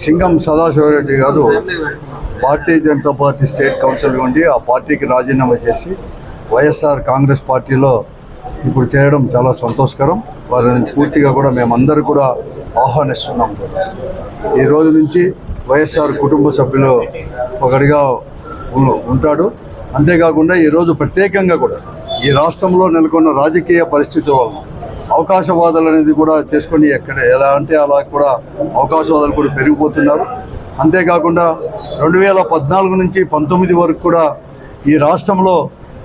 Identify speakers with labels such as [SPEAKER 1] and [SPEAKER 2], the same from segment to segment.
[SPEAKER 1] సింగం సదాశివరెడ్డి గారు Bharatiya Janata party state council ఉండి ఆ పార్టీకి రాజీనామా చేసి వైఎస్ఆర్ కాంగ్రెస్ పార్టీలో ఇప్పుడు చేయడం చాలా సంతోషకరం. వారిని పూర్తిగా కూడా మేమందరూ కూడా ఆహ్వానిస్తున్నాం. ఈ రోజు నుంచి వైఎస్ఆర్ కుటుంబ సభ్యులు ఒకటిగా ఉ- ఉంటాడు. అంతేకాకుండా ఈరోజు ప్రత్యేకంగా కూడా ఈ రాష్ట్రంలో నెలకొన్న రాజకీయ పరిస్థితుల వల్ల అవకాశవాదాలు అనేది కూడా చేసుకొని ఎక్కడ ఎలా అంటే అలా కూడా అవకాశవాదాలు కూడా పెరిగిపోతున్నారు. అంతేకాకుండా రెండు వేల పద్నాలుగు నుంచి పంతొమ్మిది వరకు కూడా ఈ రాష్ట్రంలో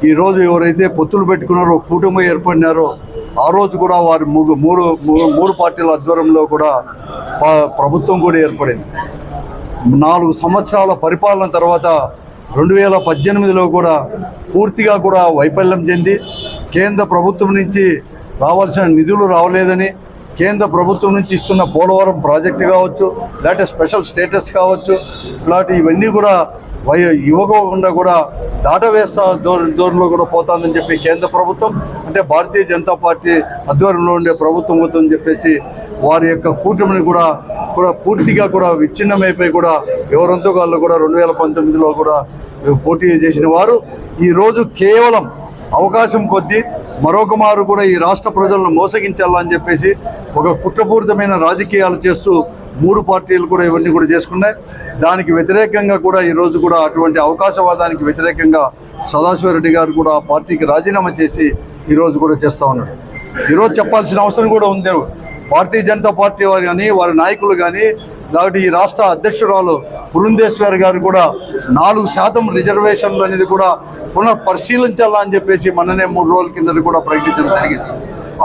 [SPEAKER 1] ఈరోజు ఎవరైతే పొత్తులు పెట్టుకున్నారో కూటమి ఏర్పడినారో ఆ రోజు కూడా వారి మూడు మూడు మూడు పార్టీల ఆధ్వర్యంలో కూడా ప- ప్రభుత్వం కూడా ఏర్పడింది. నాలుగు సంవత్సరాల పరిపాలన తర్వాత రెండు వేల పద్దెనిమిదిలో కూడా పూర్తిగా కూడా వైఫల్యం చెంది కేంద్ర ప్రభుత్వం నుంచి రావాల్సిన నిధులు రావలేదని కేంద్ర ప్రభుత్వం నుంచి ఇస్తున్న పోలవరం ప్రాజెక్టు కావచ్చు లేకపోతే స్పెషల్ స్టేటస్ కావచ్చు ఇలాంటి ఇవన్నీ కూడా వై ఇవ్వకుండా కూడా దాటవేస్తా దూర దూరంలో కూడా పోతుందని చెప్పి కేంద్ర ప్రభుత్వం అంటే భారతీయ జనతా పార్టీ ఆధ్వర్యంలో ఉండే ప్రభుత్వం అవుతుందని చెప్పేసి వారి యొక్క కూటమిని కూడా కూడా పూర్తిగా కూడా విచ్ఛిన్నమైపోయి కూడా ఎవరంతో వాళ్ళు కూడా రెండు వేల పంతొమ్మిదిలో కూడా పోటీ చేసిన వారు ఈరోజు కేవలం అవకాశం కొద్దీ మరొక మారు కూడా ఈ రాష్ట్ర ప్రజలను మోసగించాలని చెప్పేసి ఒక కుట్రపూరితమైన రాజకీయాలు చేస్తూ మూడు పార్టీలు కూడా ఇవన్నీ కూడా చేసుకున్నాయి. దానికి వ్యతిరేకంగా కూడా ఈరోజు కూడా అటువంటి అవకాశవాదానికి వ్యతిరేకంగా సదాశివరెడ్డి గారు కూడా ఆ పార్టీకి రాజీనామా చేసి ఈరోజు కూడా చేస్తూ ఉన్నాడు. ఈరోజు చెప్పాల్సిన అవసరం కూడా ఉంది. భారతీయ జనతా పార్టీ వారు కానీ వారి నాయకులు కానీ కాబట్టి ఈ రాష్ట్ర అధ్యక్షురాలు బృందేశ్వర్ గారు కూడా నాలుగు శాతం రిజర్వేషన్లు అనేది కూడా పునః పరిశీలించాలని చెప్పేసి మననే మూడు రోజుల కింద కూడా ప్రకటించడం జరిగింది.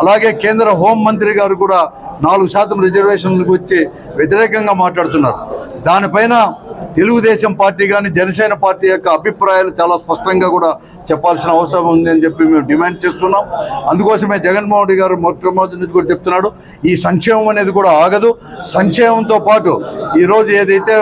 [SPEAKER 1] అలాగే కేంద్ర హోం మంత్రి గారు కూడా నాలుగు శాతం రిజర్వేషన్లకు వచ్చి వ్యతిరేకంగా మాట్లాడుతున్నారు. దానిపైన తెలుగుదేశం పార్టీ కానీ జనసేన పార్టీ యొక్క అభిప్రాయాలు చాలా స్పష్టంగా కూడా చెప్పాల్సిన అవసరం ఉంది అని చెప్పి మేము డిమాండ్ చేస్తున్నాం. అందుకోసమే జగన్మోహన్ రెడ్డి గారు మొట్టమొదటి నుంచి కూడా చెప్తున్నాడు ఈ సంక్షేమం అనేది కూడా ఆగదు. సంక్షేమంతో పాటు ఈరోజు ఏదైతే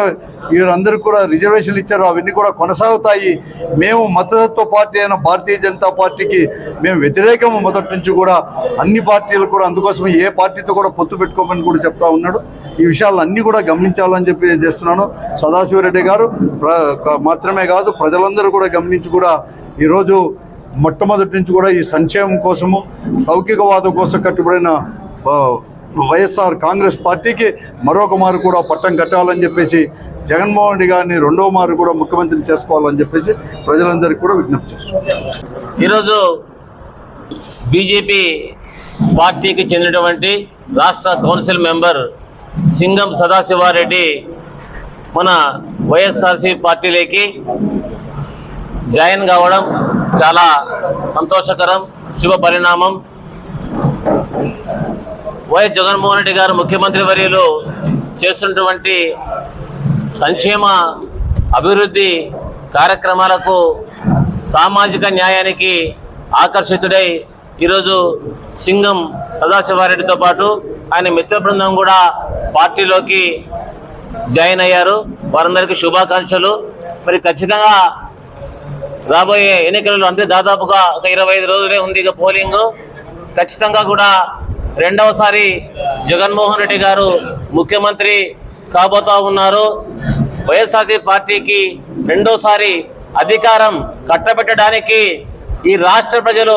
[SPEAKER 1] వీరందరూ కూడా రిజర్వేషన్లు ఇచ్చారు. అవన్నీ కూడా కొనసాగుతాయి. మేము మతతత్వ పార్టీ అయిన భారతీయ జనతా పార్టీకి మేము వ్యతిరేకం మొదటి నుంచి కూడా అన్ని పార్టీలు కూడా అందుకోసమే ఏ పార్టీతో కూడా పొత్తు పెట్టుకోమని కూడా చెప్తా ఉన్నాడు. ఈ విషయాలు అన్నీ కూడా గమనించాలని చెప్పి చేస్తున్నాను. సదాశివరెడ్డి గారు ప్ర- మాత్రమే కాదు ప్రజలందరూ కూడా గమనించి కూడా ఈరోజు మొట్టమొదటి నుంచి కూడా ఈ సంక్షేమం కోసము లౌకికవాదం కోసం కట్టుబడిన వైఎస్ఆర్ కాంగ్రెస్ పార్టీకి మరొక మారు కూడా పట్టం కట్టాలని చెప్పేసి జగన్మోహన్ రెడ్డి గారిని రెండో మారు కూడా ముఖ్యమంత్రి చేసుకోవాలని చెప్పేసి ప్రజలందరికీ కూడా విజ్ఞప్తి చేస్తున్నాం
[SPEAKER 2] ఈరోజు బీజేపీ పార్టీకి చెందినటువంటి రాష్ట్ర కౌన్సిల్ మెంబర్ సింగం సదాశివారెడ్డి మన వైఎస్ఆర్సీ పార్టీలోకి జాయిన్ కావడం చాలా సంతోషకరం శుభ పరిణామం వైఎస్ జగన్మోహన్ రెడ్డి గారు ముఖ్యమంత్రి వర్యులు చేస్తున్నటువంటి సంక్షేమ అభివృద్ధి కార్యక్రమాలకు సామాజిక న్యాయానికి ఆకర్షితుడై ఈరోజు సింగం సదాశివారెడ్డితో పాటు ఆయన మిత్ర బృందం కూడా పార్టీలోకి జాయిన్ అయ్యారు. వారందరికీ శుభాకాంక్షలు. మరి ఖచ్చితంగా రాబోయే ఎన్నికలలో అంటే దాదాపుగా ఒక ఇరవై ఐదు రోజులే ఉంది ఇక పోలింగ్. ఖచ్చితంగా కూడా రెండవసారి జగన్మోహన్ రెడ్డి గారు ముఖ్యమంత్రి కాబోతా ఉన్నారు. వైఎస్ఆర్సీ పార్టీకి రెండోసారి అధికారం కట్టబెట్టడానికి ఈ రాష్ట్ర ప్రజలు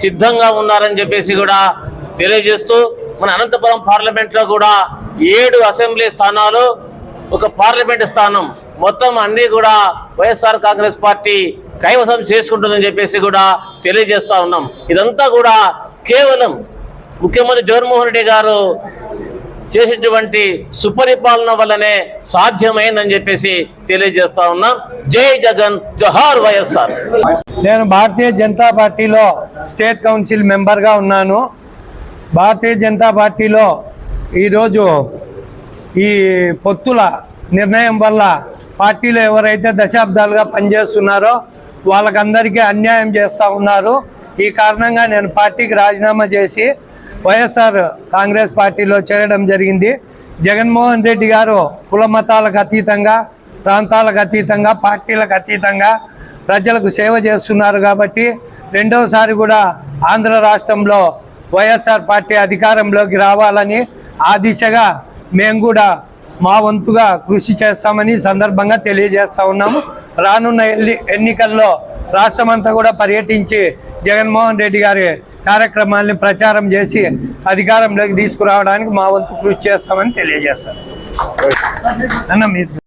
[SPEAKER 2] సిద్ధంగా ఉన్నారని చెప్పేసి కూడా తెలియజేస్తూ మన అనంతపురం పార్లమెంట్లో కూడా ఏడు అసెంబ్లీ స్థానాలు ఒక పార్లమెంట్ స్థానం మొత్తం అన్నీ కూడా వైఎస్ఆర్ కాంగ్రెస్ పార్టీ కైవసం చేసుకుంటుందని చెప్పేసి కూడా తెలియజేస్తా ఉన్నాం. ఇదంతా కూడా కేవలం ముఖ్యమంత్రి జగన్మోహన్ రెడ్డి గారు చేసినటువంటి సుపరిపాలన వల్లనే సాధ్యమైందని చెప్పేసి తెలియజేస్తా ఉన్నాం. జై జగన్ జహార్ వైఎస్ఆర్.
[SPEAKER 3] నేను భారతీయ జనతా పార్టీలో స్టేట్ కౌన్సిల్ మెంబర్గా ఉన్నాను. భారతీయ జనతా పార్టీలో ఈరోజు ఈ పొత్తుల నిర్ణయం వల్ల పార్టీలో ఎవరైతే దశాబ్దాలుగా పనిచేస్తున్నారో వాళ్ళకందరికీ అన్యాయం చేస్తూ ఉన్నారు. ఈ కారణంగా నేను పార్టీకి రాజీనామా చేసి వైఎస్ఆర్ కాంగ్రెస్ పార్టీలో చేరడం జరిగింది. జగన్మోహన్ రెడ్డి గారు కుల మతాలకు అతీతంగా ప్రాంతాలకు అతీతంగా పార్టీలకు అతీతంగా ప్రజలకు సేవ చేస్తున్నారు కాబట్టి రెండవసారి కూడా ఆంధ్ర రాష్ట్రంలో వైఎస్ఆర్ పార్టీ అధికారంలోకి రావాలని ఆ దిశగా మేము కూడా మా వంతుగా కృషి చేస్తామని సందర్భంగా తెలియజేస్తా ఉన్నాము. రానున్న ఎన్నికల్లో రాష్ట్రమంతా కూడా పర్యటించి జగన్మోహన్ రెడ్డి గారి కార్యక్రమాల్ని ప్రచారం చేసి అధికారంలోకి తీసుకురావడానికి మా వంతు కృషి చేస్తామని తెలియజేస్తాను. అన్న మీరు